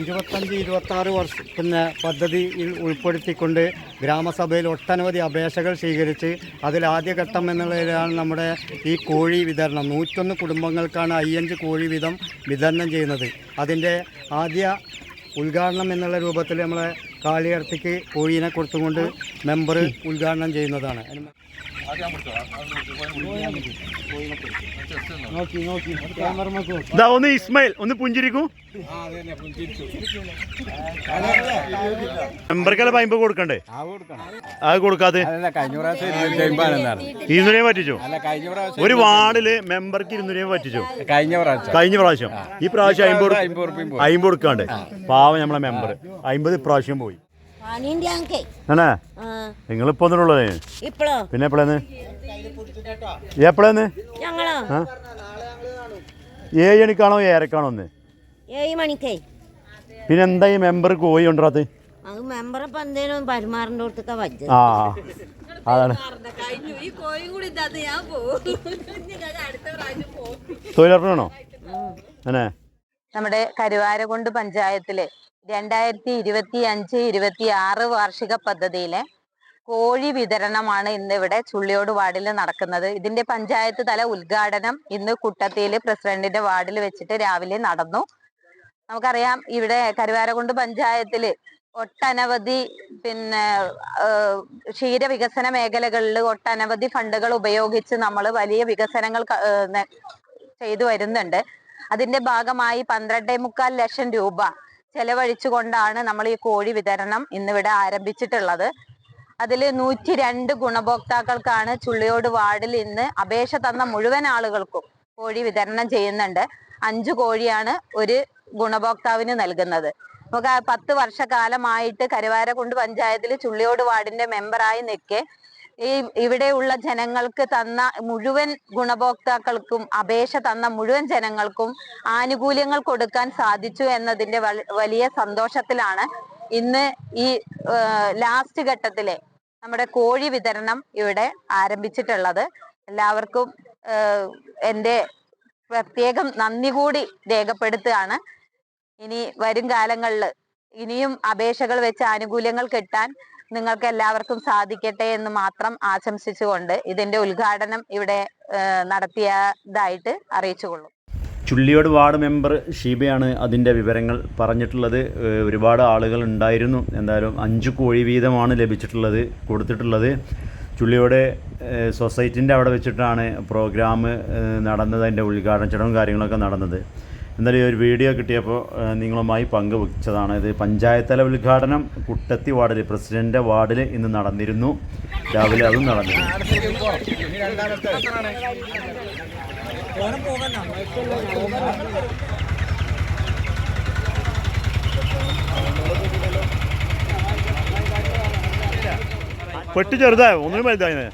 ഇരുപത്തഞ്ച് ഇരുപത്തി ആറ് പിന്നെ പദ്ധതിയിൽ ഉൾപ്പെടുത്തിക്കൊണ്ട് ഗ്രാമസഭയിൽ ഒട്ടനവധി അപേക്ഷകൾ സ്വീകരിച്ച് അതിൽ ആദ്യഘട്ടം എന്നുള്ളതിലാണ് നമ്മുടെ ഈ കോഴി വിതരണം. നൂറ്റൊന്ന് കുടുംബങ്ങൾക്കാണ് അയ്യഞ്ച് കോഴി വീതം വിതരണം ചെയ്യുന്നത്. അതിന്റെ ആദ്യ ഉദ്ഘാടനം എന്നുള്ള രൂപത്തിൽ നമ്മളെ കാളിയർത്തിക്ക് കോഴീനെ കൊടുത്തുകൊണ്ട് മെമ്പർ ഉദ്ഘാടനം ചെയ്യുന്നതാണ്. നോക്കി നോക്കി ക്യാമറ നോക്കൂ ഇതാ ഒന്ന് ഇസ്മായിൽ ഒന്ന് പുഞ്ചിരിക്കൂ. മെമ്പർക്കല്ല പൈമ്പ് കൊടുക്കണ്ടേ? അത് കൊടുക്കാതെ ഇരുന്നൂറ് പറ്റിച്ചോ? ഒരു വാർഡിൽ മെമ്പർക്ക് ഇരുന്നൂറ് പറ്റിച്ചോ? കഴിഞ്ഞ പ്രാവശ്യം. കഴിഞ്ഞ പ്രാവശ്യം ഈ പ്രാവശ്യം അമ്പത് അമ്പത് കൊടുക്കാണ്ട്. പാവം നമ്മളെ മെമ്പർ അമ്പത് ഇപ്രാവശ്യം പോയി. ആണേ? നിങ്ങളിപ്പോ ഇപ്പളോ? പിന്നെ എപ്പോഴേന്ന് എപ്പോഴേന്ന് ഞങ്ങളോ? ഏഴ് മണിക്കാണോ ഏഴരക്കാണോ ഒന്ന്? ഏഴ് മണിക്കേ. പിന്നെ എന്താ ഈ മെമ്പർ കോഴി കൊണ്ടുവരാത്ത? അത് മെമ്പറെ പന്തേനും പെരുമാറിന്റെ അടുത്തൊക്കെ വജ്ജത് ആ അതാണ്. തൊഴിലുറപ്പിനാണോ? നമ്മുടെ കരുവാരകുണ്ട് പഞ്ചായത്തിലെ രണ്ടായിരത്തി ഇരുപത്തി അഞ്ച് ഇരുപത്തി ആറ് വാർഷിക പദ്ധതിയിലെ കോഴി വിതരണമാണ് ഇന്ന് ഇവിടെ ചുള്ളിയോട് വാർഡിൽ നടക്കുന്നത്. ഇതിന്റെ പഞ്ചായത്ത് തല ഉദ്ഘാടനം ഇന്ന് കുട്ടത്തിയിൽ പ്രസിഡന്റിന്റെ വാർഡിൽ വെച്ചിട്ട് രാവിലെ നടന്നു. നമുക്കറിയാം ഇവിടെ കരുവാരകുണ്ട് പഞ്ചായത്തിൽ ഒട്ടനവധി പിന്നെ ക്ഷീരവികസന മേഖലകളിൽ ഒട്ടനവധി ഫണ്ടുകൾ ഉപയോഗിച്ച് നമ്മൾ വലിയ വികസനങ്ങൾ ചെയ്തു വരുന്നുണ്ട്. അതിന്റെ ഭാഗമായി പന്ത്രണ്ടേ മുക്കാൽ ലക്ഷം രൂപ ചെലവഴിച്ചുകൊണ്ടാണ് നമ്മൾ ഈ കോഴി വിതരണം ഇന്നിവിടെ ആരംഭിച്ചിട്ടുള്ളത്. അതിൽ നൂറ്റി രണ്ട് ഗുണഭോക്താക്കൾക്കാണ് ചുള്ളിയോട് വാർഡിൽ ഇന്ന് അപേക്ഷ തന്ന മുഴുവൻ ആളുകൾക്കും കോഴി വിതരണം ചെയ്യുന്നുണ്ട്. അഞ്ചു കോഴിയാണ് ഒരു ഗുണഭോക്താവിന് നൽകുന്നത്. നമുക്ക് പത്ത് വർഷക്കാലമായിട്ട് കരുവാരക്കുണ്ട് പഞ്ചായത്തിൽ ചുള്ളിയോട് വാർഡിന്റെ മെമ്പറായി നിൽക്കെ ഈ ഇവിടെയുള്ള ജനങ്ങൾക്ക് തന്ന മുഴുവൻ ഗുണഭോക്താക്കൾക്കും അപേക്ഷ തന്ന മുഴുവൻ ജനങ്ങൾക്കും ആനുകൂല്യങ്ങൾ കൊടുക്കാൻ സാധിച്ചു എന്നതിന്റെ വലിയ സന്തോഷത്തിലാണ് ഇന്ന് ഈ ലാസ്റ്റ് ഘട്ടത്തിലെ നമ്മുടെ കോഴി വിതരണം ഇവിടെ ആരംഭിച്ചിട്ടുള്ളത്. എല്ലാവർക്കും എന്റെ പ്രത്യേകം നന്ദി കൂടി രേഖപ്പെടുത്തുകയാണ്. ഇനി വരും കാലങ്ങളിൽ ഇനിയും അപേക്ഷകൾ വെച്ച് ആനുകൂല്യങ്ങൾ കിട്ടാൻ നിങ്ങൾക്ക് എല്ലാവർക്കും സാധിക്കട്ടെ എന്ന് മാത്രം ആശംസിച്ചുകൊണ്ട് ഇതിന്റെ ഉദ്ഘാടനം ഇവിടെ നടത്തിയതായിട്ട് അറിയിച്ചുകൊള്ളും. ചുള്ളിയോട് വാർഡ് മെമ്പർ ഷീബയാണ് അതിന്റെ വിവരങ്ങൾ പറഞ്ഞിട്ടുള്ളത്. ഒരുപാട് ആളുകൾ ഉണ്ടായിരുന്നു. എന്തായാലും അഞ്ച് കോഴി വീതമാണ് ലഭിച്ചിട്ടുള്ളത് കൊടുത്തിട്ടുള്ളത്. ചുള്ളിയോട് സൊസൈറ്റിന്റെ അവിടെ വെച്ചിട്ടാണ് പ്രോഗ്രാം നടന്നത് അതിന്റെ ഉദ്ഘാടന ചടങ്ങും കാര്യങ്ങളൊക്കെ നടന്നത്. എന്നാലും ഈ ഒരു വീഡിയോ കിട്ടിയപ്പോൾ നിങ്ങളുമായി പങ്കുവച്ചതാണ്. ഇത് പഞ്ചായത്ത് തല ഉദ്ഘാടനം കുട്ടത്തി വാർഡിൽ പ്രസിഡന്റ് വാർഡിൽ ഇന്ന് നടന്നിരുന്നു. രാവിലെ അതും നടന്നിരുന്നു. പെട്ടി ചെറുതായോ? ഒന്നും വലുതായിനെ